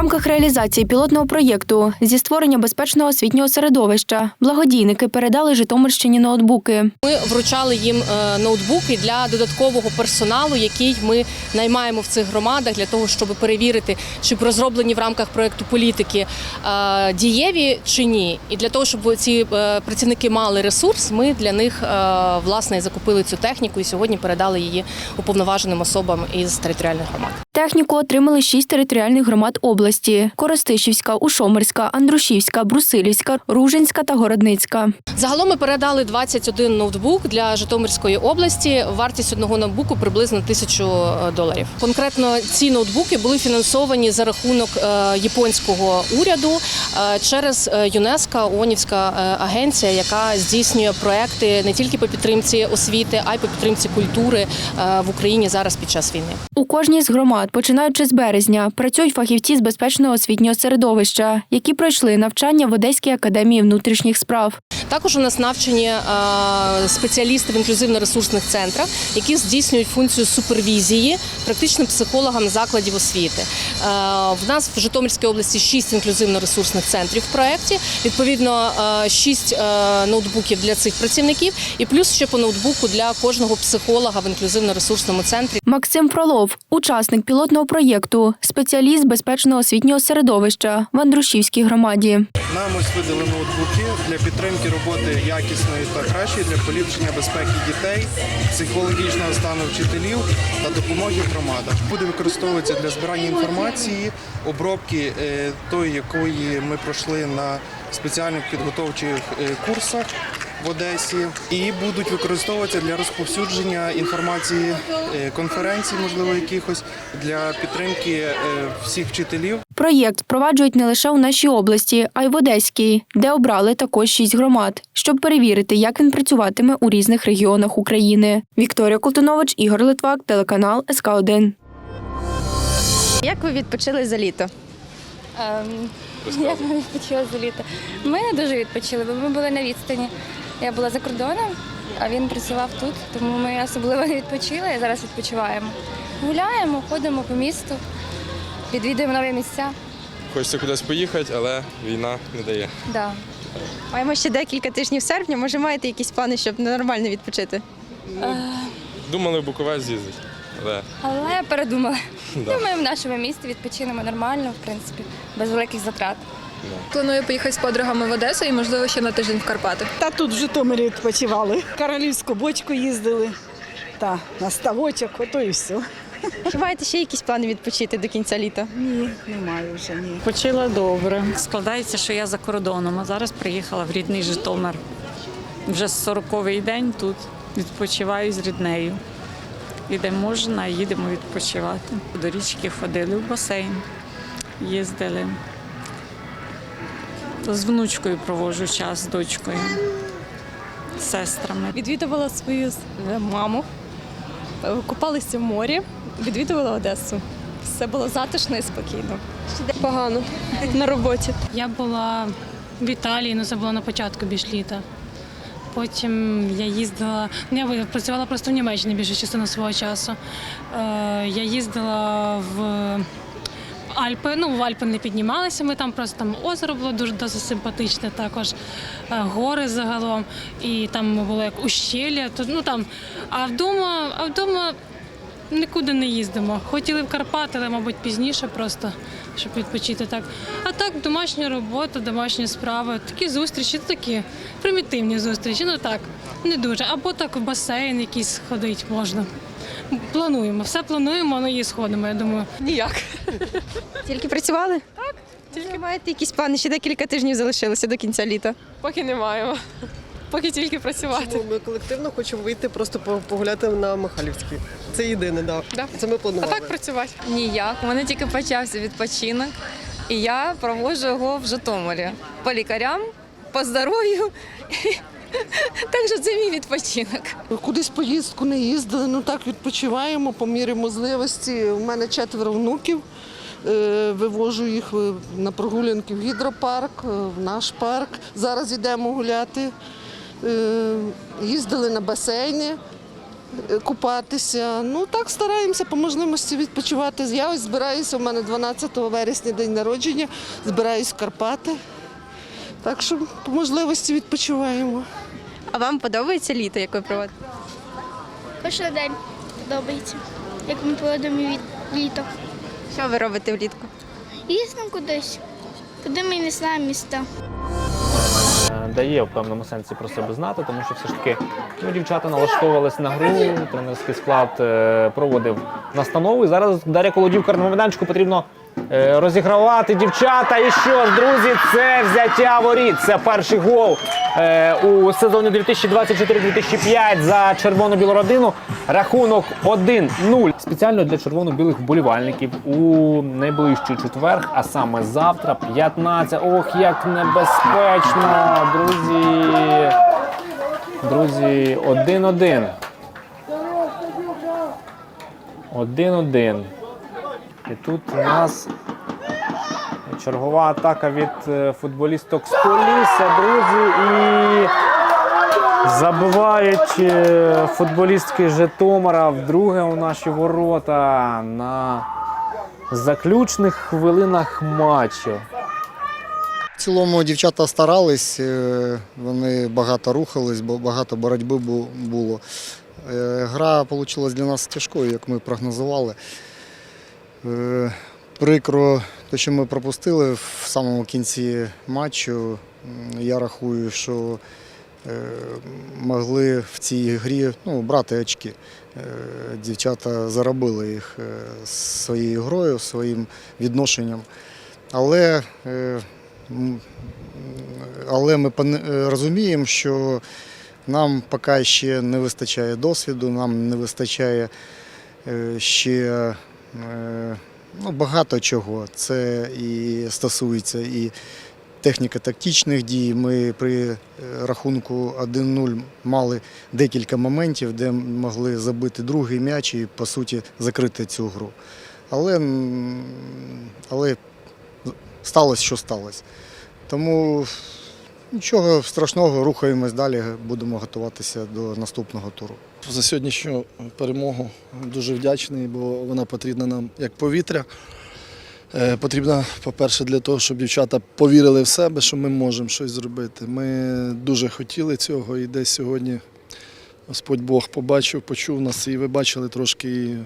Рамках реалізації пілотного проєкту зі створення безпечного освітнього середовища благодійники передали Житомирщині ноутбуки. Ми вручали їм е, ноутбуки для додаткового персоналу, який ми наймаємо в цих громадах для того, щоб перевірити, чи розроблені в рамках проекту політики е, дієві чи ні. І для того, щоб ці е, працівники мали ресурс, ми для них власне закупили цю техніку і сьогодні передали її уповноваженим особам із територіальних громад. Техніку отримали шість територіальних громад області: Коростишівська, Ушомирська, Андрушівська, Брусилівська, Ружинська та Городницька. Загалом ми передали 21 ноутбук для Житомирської області. Вартість одного ноутбуку приблизно тисячу е, доларів. Конкретно ці ноутбуки були фінансовані за рахунок е, японського уряду е, через ЮНЕСКО, ООНівська агенція, яка здійснює проекти не тільки по підтримці освіти, а й по підтримці культури в Україні зараз під час війни. У кожній з громад, починаючи з березня, працюють фахівці з безпечного освітнього середовища, які пройшли навчання в Одеській академії внутрішніх справ. Також у нас навчені е, спеціалісти в інклюзивно-ресурсних центрах, які здійснюють функцію супервізії практичним психологам закладів освіти. Е, В нас в Житомирській області шість інклюзивно-ресурсних центрів в проєкті. Відповідно, е, шість е, ноутбуків для цих працівників, і плюс ще по ноутбуку для кожного психолога в інклюзивно-ресурсному центрі. Максим Фролов, учасник пілотного проєкту, спеціаліст безпечного освітнього середовища в Андрушівській громаді. Нам ось видали ноутбуки для підтримки роботи якісної та кращої для поліпшення безпеки дітей, психологічного стану вчителів та допомоги громадам. Буде використовуватися для збирання інформації, обробки е, тої, якої ми пройшли на спеціальних підготовчих е, курсах. В Одесі і будуть використовуватися для розповсюдження інформації е, конференцій, можливо, якихось для підтримки е, всіх вчителів. Проєкт впроваджують не лише у нашій області, а й в Одеській, де обрали також шість громад, щоб перевірити, як він працюватиме у різних регіонах України. Вікторія Колтунович, Ігор Литвак, телеканал СК 1 Як ви відпочили за літо? Ем, Як ми відпочили за літо? Ми не дуже відпочили, бо ми були на відстані. Я була за кордоном, а він працював тут, тому ми особливо не відпочили, а зараз відпочиваємо. Гуляємо, ходимо по місту, відвідуємо нові місця. Хочеться кудись поїхати, але війна не дає. Да. Маємо ще декілька тижнів серпня. Може, маєте якісь плани, щоб нормально відпочити? Думали в Буковель з'їздити, але Але передумали. Да. Думаю, в нашому місті відпочинемо нормально, в принципі, без великих затрат. Планую поїхати з подругами в Одесу і, можливо, ще на тиждень в Карпати. Та тут в Житомирі відпочивали. Королівську бочку їздили. Та на ставочок, ото і все. Чи маєте ще якісь плани відпочити до кінця літа? Ні, немає вже ні. Почила добре. Складається, що я за кордоном, а зараз приїхала в рідний Житомир. Вже 40-й день тут відпочиваю з ріднею. І де можна, їдемо відпочивати. До річки ходили в басейн, їздили. З внучкою проводжу час з дочкою, з сестрами. Відвідувала свою е, маму, е, купалися в морі, відвідувала Одесу. Все було затишно і спокійно. Погано на роботі. Я була в Італії, ну це було на початку більш літа. Потім я їздила, ну, я працювала просто в Німеччині більшу частину свого часу. Е, я їздила в Альпи. Ну, в Альпи не піднімалися. Ми там просто там озеро було дуже досить симпатичне, також е, гори загалом. І там було як ущелля. То, ну, там, а вдома, а вдома Нікуди не їздимо. Хотіли в Карпати, але, мабуть, пізніше просто, щоб відпочити так. А так, домашня робота, домашні справи, такі зустрічі, такі примітивні зустрічі. Ну так, не дуже. Або так в басейн якийсь ходити можна. Плануємо, все плануємо, але і сходимо, я думаю. Ніяк. Тільки працювали? Так. Тільки маєте якісь плани? Ще декілька тижнів залишилося до кінця літа. Поки не маємо. Поки тільки працювати. Ми колективно хочемо вийти просто по- погуляти на Михайлівській. Це єдине, да. Да. Це ми А так працювати. Ніяк. У мене тільки почався відпочинок, і я проводжу його в Житомирі по лікарям, по здоров'ю. Так що це мій відпочинок. Кудись поїздку не їздили, ну так відпочиваємо по мірі можливості. У мене четверо внуків. Е, Вивожу їх е, на прогулянки в гідропарк, е, в наш парк. Зараз йдемо гуляти. Їздили на басейни. е, купатися. Ну так стараємося по можливості відпочивати. Я ось збираюся, у мене 12 вересня день народження, збираюсь в Карпати. Так що по можливості відпочиваємо. А вам подобається літо, як ви проводите? Кожен день подобається, як ми проводимо літо. Що ви робите влітку? Їздимо кудись, куди ми не знаємо міста. Е, дає в певному сенсі про себе знати, тому що все ж таки ну, дівчата налаштовувалися на гру, тренерський склад е, проводив настанову. І зараз Дар'я Колодівка на майданчику потрібно е, розігравати дівчата. І що ж, друзі, це взяття воріт. Це перший гол у сезоні 2024-2005 за червоно-білу родину. Рахунок 1-0. Спеціально для червоно-білих вболівальників у найближчий четверг, а саме завтра, 15. Ох, як небезпечно, друзі. Друзі, 1-1. 1-1. І тут у нас чергова атака від е, футболісток з Полісся, друзі. І забивають е, футболістки Житомира вдруге у наші ворота на заключних хвилинах матчу. В цілому дівчата старались, е, вони багато рухались, бо багато боротьби було. Гра вийшла для нас тяжкою, як ми прогнозували. Прикро, те, що ми пропустили в самому кінці матчу. Я рахую, що е, могли в цій грі ну, брати очки. Е, Дівчата заробили їх е, своєю грою, своїм відношенням. Але Але ми розуміємо, що нам поки ще не вистачає досвіду, нам не вистачає ще ну, багато чого. Це і стосується і техніко-тактичних дій. Ми при е, рахунку 1-0 мали декілька моментів, де могли забити другий м'яч і, по суті, закрити цю гру. Але, але сталося, що сталося. Тому нічого страшного, рухаємось далі, будемо готуватися до наступного туру. За сьогоднішню перемогу дуже вдячний, бо вона потрібна нам як повітря. Е, Потрібна, по-перше, для того, щоб дівчата повірили в себе, що ми можемо щось зробити. Ми дуже хотіли цього і десь сьогодні Господь Бог побачив, почув нас, і ви бачили трошки. І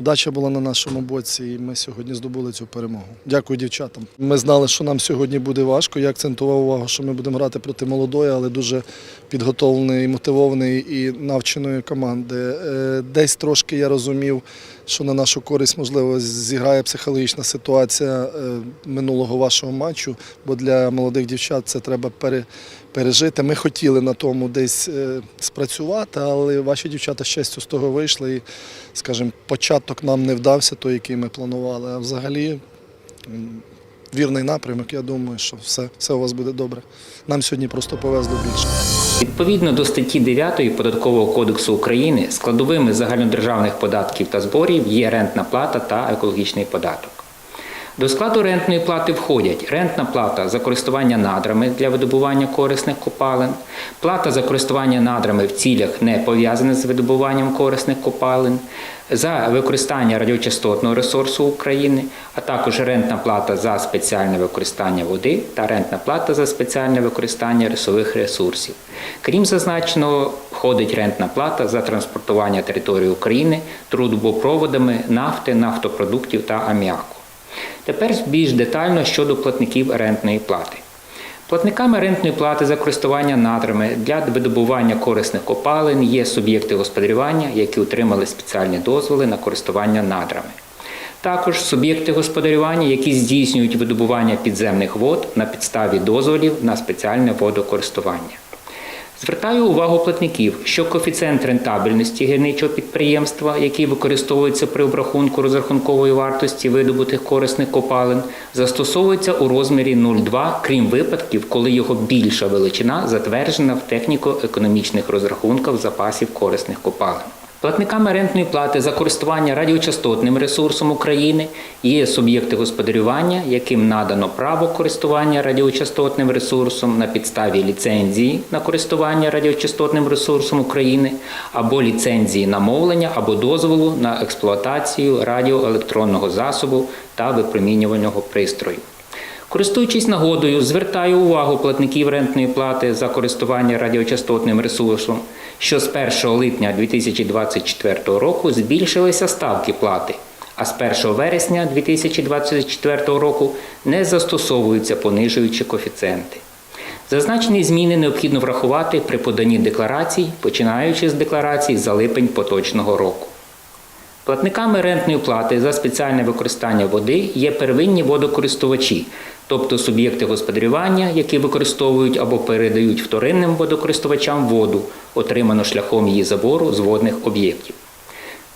удача була на нашому боці, і ми сьогодні здобули цю перемогу. Дякую дівчатам. Ми знали, що нам сьогодні буде важко. Я акцентував увагу, що ми будемо грати проти молодої, але дуже підготовленої, мотивованої і навченої команди. Е, Десь трошки я розумів, що на нашу користь можливо зіграє психологічна ситуація е, минулого вашого матчу, бо для молодих дівчат це треба пережити. Ми хотіли на тому десь е, спрацювати, але ваші дівчата щастю з того вийшли. І, скажімо, початок нам не вдався, той, який ми планували. А взагалі вірний напрямок, я думаю, що все, все у вас буде добре. Нам сьогодні просто повезло більше. Відповідно до статті 9 Податкового кодексу України складовими загальнодержавних податків та зборів є рентна плата та екологічний податок. До складу рентної плати входять рентна плата за користування надрами для видобування корисних копалин, плата за користування надрами в цілях не пов'язаних з видобуванням корисних копалин, за використання радіочастотного ресурсу України, а також рентна плата за спеціальне використання води та рентна плата за спеціальне використання рисових ресурсів. Крім зазначеного, входить рентна плата за транспортування території України трубопроводами нафти, нафтопродуктів та аміаку. Тепер більш детально щодо платників рентної плати. Платниками рентної плати за користування надрами для видобування корисних копалин є суб'єкти господарювання, які отримали спеціальні дозволи на користування надрами. Також суб'єкти господарювання, які здійснюють видобування підземних вод на підставі дозволів на спеціальне водокористування. Звертаю увагу платників, що коефіцієнт рентабельності гірничого підприємства, який використовується при обрахунку розрахункової вартості видобутих корисних копалин, застосовується у розмірі 0,2, крім випадків, коли його більша величина затверджена в техніко-економічних розрахунках запасів корисних копалин. Платниками рентної плати за користування радіочастотним ресурсом України є суб'єкти господарювання, яким надано право користування радіочастотним ресурсом на підставі ліцензії на користування радіочастотним ресурсом України або ліцензії на мовлення або дозволу на експлуатацію радіоелектронного засобу та випромінювального пристрою. Користуючись нагодою, звертаю увагу платників рентної плати за користування радіочастотним ресурсом, що з 1 липня 2024 року збільшилися ставки плати, а з 1 вересня 2024 року не застосовуються понижуючі коефіцієнти. Зазначені зміни необхідно врахувати при поданні декларацій, починаючи з декларацій за липень поточного року. Платниками рентної плати за спеціальне використання води є первинні водокористувачі, тобто суб'єкти господарювання, які використовують або передають вторинним водокористувачам воду, отриману шляхом її забору з водних об'єктів.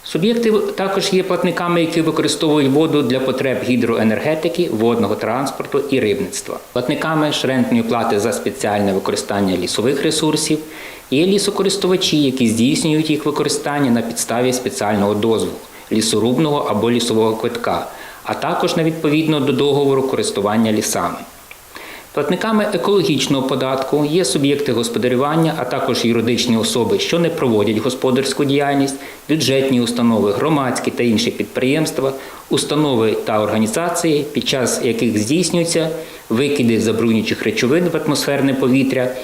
Суб'єкти також є платниками, які використовують воду для потреб гідроенергетики, водного транспорту і рибництва. Платниками ж рентної плати за спеціальне використання лісових ресурсів є лісокористувачі, які здійснюють їх використання на підставі спеціального дозволу лісорубного або лісового квитка, а також на відповідно до договору користування лісами. Платниками екологічного податку є суб'єкти господарювання, а також юридичні особи, що не проводять господарську діяльність, бюджетні установи, громадські та інші підприємства, установи та організації, під час яких здійснюються викиди забруднюючих речовин в атмосферне повітря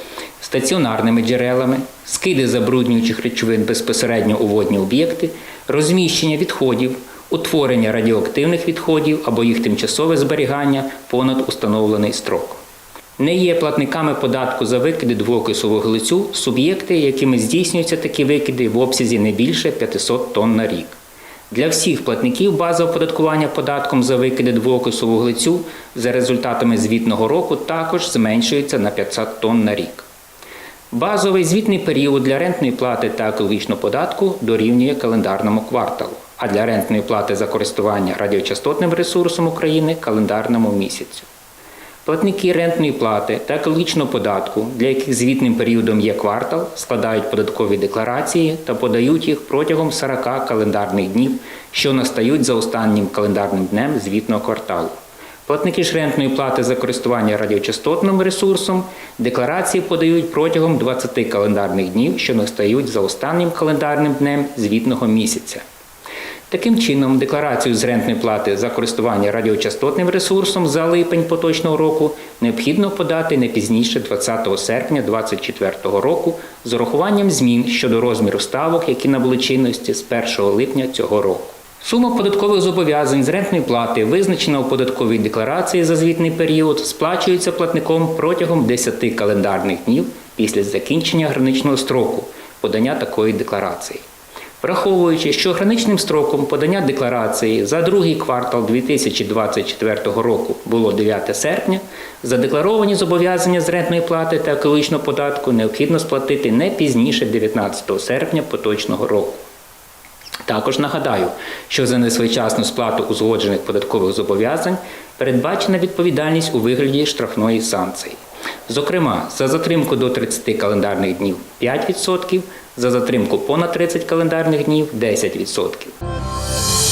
стаціонарними джерелами, скиди забруднюючих речовин безпосередньо у водні об'єкти, розміщення відходів, утворення радіоактивних відходів або їх тимчасове зберігання понад установлений строк. Не є платниками податку за викиди двоокису вуглецю суб'єкти, якими здійснюються такі викиди в обсязі не більше 500 тонн на рік. Для всіх платників база оподаткування податком за викиди двоокису вуглецю за результатами звітного року також зменшується на 500 тонн на рік. Базовий звітний період для рентної плати та екологічного податку дорівнює календарному кварталу, а для рентної плати за користування радіочастотним ресурсом України календарному місяцю. Платники рентної плати та екологічного податку, для яких звітним періодом є квартал, складають податкові декларації та подають їх протягом 40 календарних днів, що настають за останнім календарним днем звітного кварталу. Платники ж рентної плати за користування радіочастотним ресурсом декларації подають протягом 20 календарних днів, що настають за останнім календарним днем звітного місяця. Таким чином, декларацію з рентної плати за користування радіочастотним ресурсом за липень поточного року необхідно подати не пізніше 20 серпня 2024 року з урахуванням змін щодо розміру ставок, які набули чинності з 1 липня цього року. Сума податкових зобов'язань з рентної плати, визначена у податковій декларації за звітний період, сплачується платником протягом 10 календарних днів після закінчення граничного строку подання такої декларації. Враховуючи, що граничним строком подання декларації за другий квартал 2024 року було 9 серпня, задекларовані зобов'язання з рентної плати та екологічного податку необхідно сплатити не пізніше 19 серпня поточного року. Також нагадаю, що за несвоєчасну сплату узгоджених податкових зобов'язань передбачена відповідальність у вигляді штрафної санкції. Зокрема, за затримку до 30 календарних днів 5%, за затримку понад 30 календарних днів 10%.